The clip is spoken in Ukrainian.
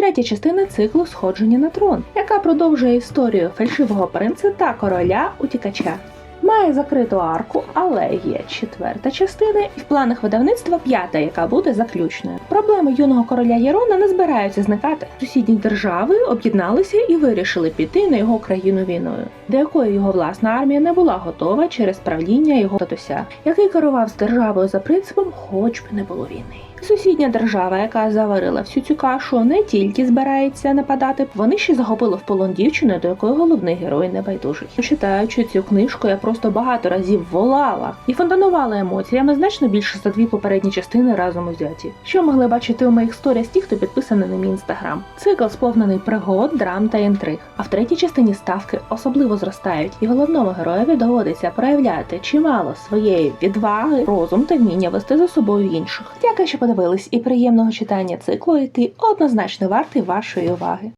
Третя частина циклу Сходження на трон, яка продовжує історію фальшивого принца та короля утікача. Має закриту арку, але є четверта частина, і в планах видавництва п'ята, яка буде заключною. Проблеми юного короля Єрона не збираються зникати. Сусідні держави об'єдналися і вирішили піти на його країну війною, до якої його власна армія не була готова через правління його татуся, який керував з державою за принципом, хоч би не було війни. Сусідня держава, яка заварила всю цю кашу, не тільки збирається нападати, вони ще захопили в полон дівчину, до якої головний герой не байдужий. Читаючи цю книжку, я просто багато разів волала і фонтанувала емоціями значно більше за дві попередні частини разом узяті. Що могли бачити у моїх сторіс ті, хто підписаний на мій інстаграм. Цикл сповнений пригод, драм та інтриг. А в третій частині ставки особливо зростають, і головному героєві доводиться проявляти чимало своєї відваги, розум та вміння вести за собою інших. Дякую, що подивились, і приємного читання циклу, який однозначно вартий вашої уваги.